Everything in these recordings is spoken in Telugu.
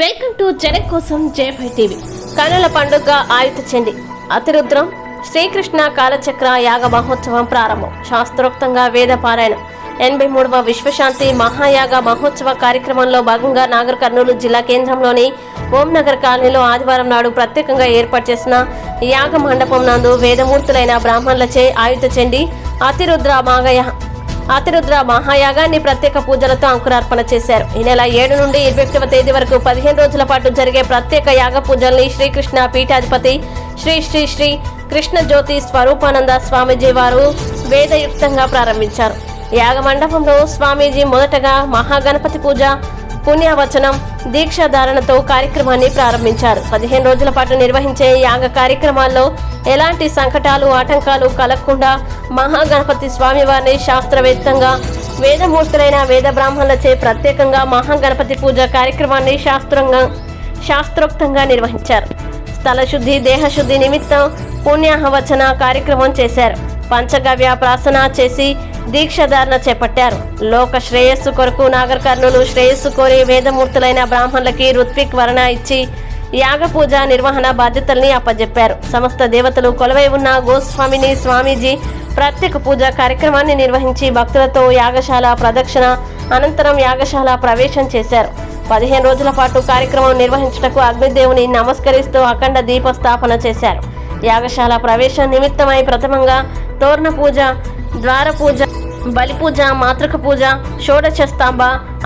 వెల్కమ్ టు జనం కోసం జయభై టీవీ. కనుల పండుగ ఆయుధ చెంది. అతిరుద్రం శ్రీకృష్ణ కాలచక్ర యాగ మహోత్సవం ప్రారంభం. శాస్త్రోక్తంగా వేద పారాయణం. ఎనభై మూడవ విశ్వశాంతి మహాయాగ మహోత్సవ కార్యక్రమంలో భాగంగా నాగర్ కర్నూలు జిల్లా కేంద్రంలోని ఓం నగర్ కాలనీలో ఆదివారం నాడు ప్రత్యేకంగా ఏర్పాటు చేసిన యాగ మండపం నందు వేదమూర్తులైన బ్రాహ్మణులచే ఆయుధ చెండి అతిరుద్ర మాగయ అతిరుద్ర మహాయాగాన్ని ప్రత్యేక పూజలతో అంకురార్పణ చేశారు. ఈ నెల ఏడు నుండి ఇరవై ఒకటవ తేదీ వరకు పదిహేను రోజుల పాటు జరిగే ప్రత్యేక యాగ పూజల్ని శ్రీకృష్ణ పీఠాధిపతి శ్రీ శ్రీ శ్రీ కృష్ణ జ్యోతి స్వరూపానంద స్వామీజీ వారు వేదయుక్తంగా ప్రారంభించారు. యాగ మండపంలో స్వామీజీ మొదటగా మహాగణపతి పూజ పుణ్యవచనం దీక్షాధారణతో కార్యక్రమాన్ని ప్రారంభించారు. పదిహేను రోజుల పాటు నిర్వహించే యాగ కార్యక్రమాల్లో ఎలాంటి సంకటాలు ఆటంకాలు కలగకుండా మహాగణపతి స్వామివారిని శాస్త్రవేత్తంగా వేదమూర్తులైన వేద బ్రాహ్మణులచే ప్రత్యేకంగా మహాగణపతి పూజ కార్యక్రమాన్ని శాస్త్రంగా శాస్త్రోక్తంగా నిర్వహించారు. స్థలశుద్ధి దేహశుద్ధి నిమిత్తం పుణ్యాహవచన కార్యక్రమం చేశారు. పంచగవ్య ప్రాసన చేసి దీక్షధారణ చేపట్టారు. లోక శ్రేయస్సు కొరకు నాగర్ కర్నూలు శ్రేయస్సు కోరి వేదమూర్తులైన బ్రాహ్మణులకి ఋత్విక్ వరణ ఇచ్చి యాగ పూజ నిర్వహణ బాధ్యతల్ని అప్పజెప్పారు. సమస్త దేవతలు కొలవై ఉన్న గోస్వామిని స్వామీజీ ప్రత్యేక పూజ కార్యక్రమాన్ని నిర్వహించి భక్తులతో యాగశాల ప్రదక్షిణ అనంతరం యాగశాల ప్రవేశం చేశారు. పదిహేను రోజుల పాటు కార్యక్రమం నిర్వహించుటకు అగ్నిదేవుని నమస్కరిస్తూ అఖండ దీప స్థాపన చేశారు. యాగశాల ప్రవేశం నిమిత్తమై ప్రథమంగా తోరణ పూజ ద్వార పూజ బలి పూజ మాతృక పూజ షోడశ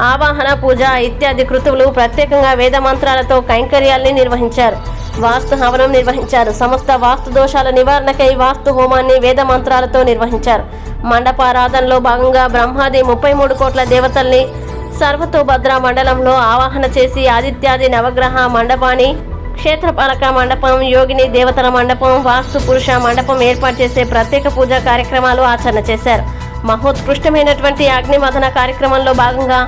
ఆవాహన పూజ ఇత్యాది కృతువులు ప్రత్యేకంగా వేద మంత్రాలతో కైంకర్యాల్ని నిర్వహించారు. వాస్తు హవనం నిర్వహించారు. సమస్త వాస్తు దోషాల నివారణకై వాస్తు హోమాన్ని వేద మంత్రాలతో నిర్వహించారు. మండపారాధనలో భాగంగా బ్రహ్మాది ముప్పై మూడు కోట్ల దేవతల్ని సర్వతోభద్ర మండలంలో ఆవాహన చేసి ఆదిత్యాది నవగ్రహ మండపాన్ని క్షేత్రపాలక మండపం యోగిని దేవతల మండపం వాస్తు పురుష మండపం ఏర్పాటు చేసే ప్రత్యేక పూజా కార్యక్రమాలు ఆచరణ చేశారు. మహోత్కృష్టమైనటువంటి అగ్నిమథన కార్యక్రమంలో భాగంగా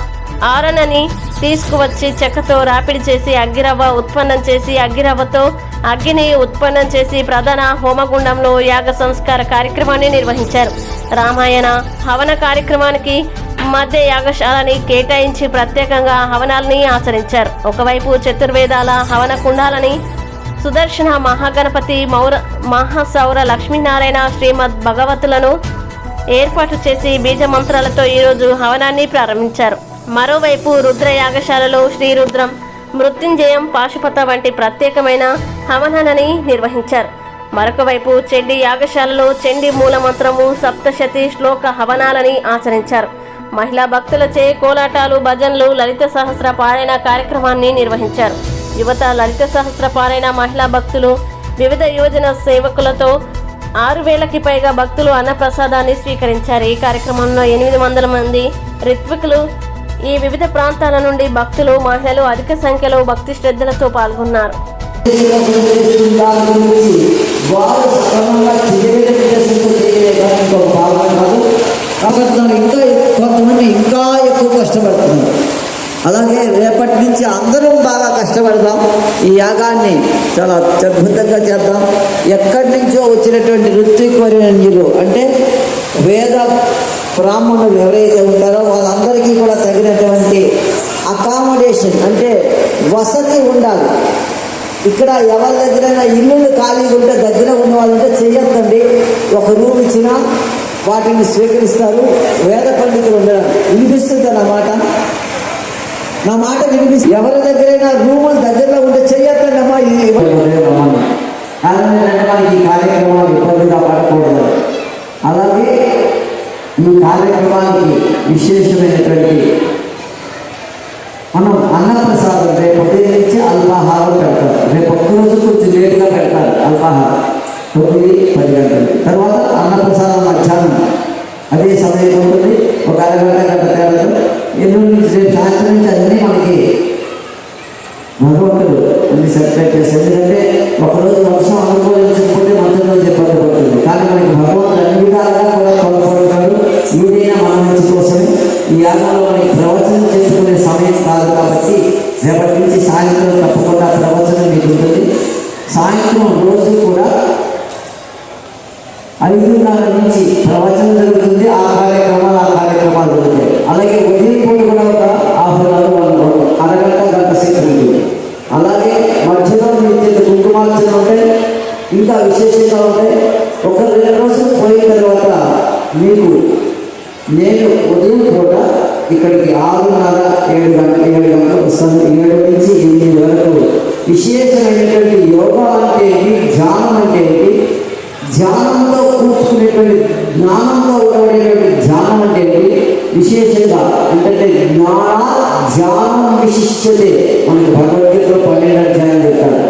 ఆరణని తీసుకువచ్చి చెక్కతో రాపిడి చేసి అగ్గిరవ్వ ఉత్పన్నం చేసి అగ్గిరవ్వతో అగ్గిని ఉత్పన్నం చేసి ప్రధాన హోమగుండంలో యాగ సంస్కార కార్యక్రమాన్ని నిర్వహించారు. రామాయణ హవన కార్యక్రమానికి మధ్య యాగశాలని కేటాయించి ప్రత్యేకంగా హవనాల్ని ఆచరించారు. ఒకవైపు చతుర్వేదాల హవన కుండాలని సుదర్శన మహాగణపతి మౌర మహాసౌర లక్ష్మీనారాయణ శ్రీమద్ భగవతులను ఏర్పాటు చేసి బీజ మంత్రాలతో ఈరోజు హవనాన్ని ప్రారంభించారు. మరోవైపు రుద్ర యాగశాలలో శ్రీరుద్రం మృత్యుంజయం పాశుపత వంటి ప్రత్యేకమైన హవనాలని నిర్వహించారు. మరొక వైపు చెండి యాగశాలలో చెండి మూలమంత్రము సప్తశతి శ్లోక హవనాలని ఆచరించారు. మహిళా భక్తులచే కోలాటాలు భజనలు లలిత సహస్ర పారాయణ కార్యక్రమాన్ని నిర్వహించారు. యువత లలిత సహస్ర పారాయణ మహిళా భక్తులు వివిధ యువజన సేవకులతో ఆరు వేలకి పైగా భక్తులు అన్నప్రసాదాన్ని స్వీకరించారు. ఈ కార్యక్రమంలో ఎనిమిది వందల మంది రిత్వికులు. ఈ వివిధ ప్రాంతాల నుండి భక్తులు మహిళలు అధిక సంఖ్యలో భక్తి శ్రద్ధలతో పాల్గొన్నారు. ఇంకా కష్టపడుతున్నారు. అలాగే రేపటి నుంచి అందరం బాగా కష్టపడదాం. ఈ యాగాన్ని చాలా అద్భుతంగా చేద్దాం. ఎక్కడి నుంచో వచ్చినటువంటి ఋత్విక్వర్యులు అంటే వేద బ్రాహ్మణులు ఎవరైతే ఉంటారో వాళ్ళందరికీ కూడా తగినటువంటి అకామడేషన్ అంటే వసతి ఉండాలి. ఇక్కడ ఎవరి దగ్గరైనా ఇల్లులు ఖాళీగా ఉంటే దగ్గర ఉన్న వాళ్ళు ఉంటే ఒక రూమ్ ఇచ్చినా వాటిని స్వీకరిస్తారు. వేద పండితులు ఉండడం వినిపిస్తుంది నా మాట? నా మాట వినిపిస్తుంది. ఎవరి దగ్గరైనా రూములు దగ్గరలో ఉంటే చెయ్యొద్దండి అమ్మా ఇది మనకి ఈ కార్యక్రమాలు ఇబ్బందిగా పడకూడదు అలాగే ఈ కార్యక్రమానికి విశేషమైనటువంటి మనం అన్నప్రసాదం రేపు ఉదయం నుంచి అల్పాహారం పెడతారు రేపు ఒక్క రోజు కొంచెం లేటుగా పెడతారు అల్పాహారం. తొమ్మిది పది గంటలు. తర్వాత అన్నప్రసాదం మధ్యాహ్నం. అదే సమయం ఉంటుంది. ఒక అరగంట గంట తేడాలు ఎల్లుండి నుంచి రేపు సాయంత్రం నుంచి అన్నీ మనకి భగవంతుడు అన్ని సెపరేట్ చేసి ఎందుకంటే ఒకరోజు వర్షం అనుకోవాలని చెప్పుకుంటే మొదటి రోజు ఇబ్బంది పడుతుంది. కానీ మనకి భగవంతుడు అన్ని విధాలుగా కూడా తోడ్పడతాడు. ఏదైనా మన మంచి కోసమే. ఈ యాగంలో మనకి ప్రవచనం చేసుకునే సమయం కాదు కాబట్టి రేపటి నుంచి సాయంత్రం తప్పకుండా ప్రవచనం మీకు ఉంటుంది. సాయంత్రం రోజు ఐదున్నర నుంచి ప్రవచనం జరుగుతుంది ఆ కార్యక్రమాలు ఆ కార్యక్రమాలు జరుగుతాయి. అలాగే ఉదయం పూట కూడా ఒక హాఫ్ అన్ అవర్ వన్ అరగంట గంట సేపు ఉంటుంది. అలాగే మధ్యలో నిత్య కుంకుమార్చన ఉంటాయి ఇంకా విశేషంగా ఉంటే ఒక రెండు రోజులు పోయిన తర్వాత మీకు నేను ఉదయం పూట ఇక్కడికి ఆరున్నర ఏడు గంటల ఏడు గంటల వస్తాను. ఏడు నుంచి ఎనిమిది వరకు విశేషమైనటువంటి యోగా అంటే ఏంటి? ధ్యానం అంటే ఏంటి? ధ్యానంలో జ్ఞానంలో ఉండబడేటువంటి ధ్యానం అంటే ఏంటి? విశేషంగా అంటే జ్ఞాన ధ్యానం విశిష్టతే మనకి భగవద్గీతలో పన్నెండు అధ్యాయం చెప్తారు.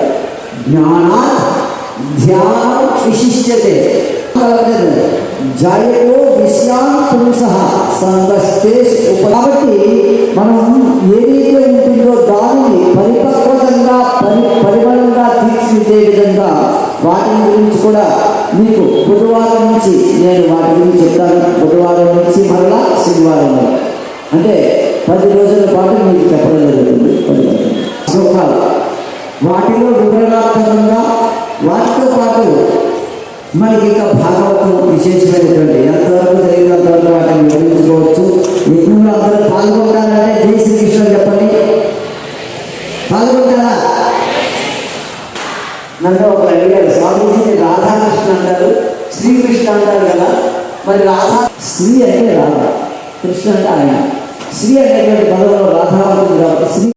జ్ఞాన ధ్యానం విశిష్టతే. జయో విశ్రాం పురుష సంగస్తేష్ కాబట్టి మనం ఏదైతే ఉంటుందో దానిని పరిపక్వతంగా పరి పరిమళంగా తీర్చిదే విధంగా వాటి గురించి కూడా మీకు బుధవారం నుంచి నేను వాటి గురించి చెప్తాను. బుధవారం నుంచి మరలా శనివారం అంటే పది రోజుల పాటు మీకు చెప్పడం జరుగుతుంది. పది శ్లోకాలు. వాటిలో వివరణాత్మకంగా వాటితో పాటు మనకి ఇంకా భాగవతం విశేషమైనటువంటి ఎంతవరకు జరిగినంతవరకు వాటిని వివరించుకోవచ్చు. యజ్ఞంలో అందరూ పాల్గొనడానికి జై శ్రీకృష్ణ చెప్పండి పాల్గొంటారా నన్ను ఒక అడిగారు స్వామీజీ రాధాకృష్ణ అంటారు శ్రీకృష్ణ అంటారు కదా మరి రాధా శ్రీ అంటే రాధ కృష్ణ అంటే ఆయన. శ్రీ అనేటువంటి పదంలో రాధా ఉంటుంది కాబట్టి శ్రీ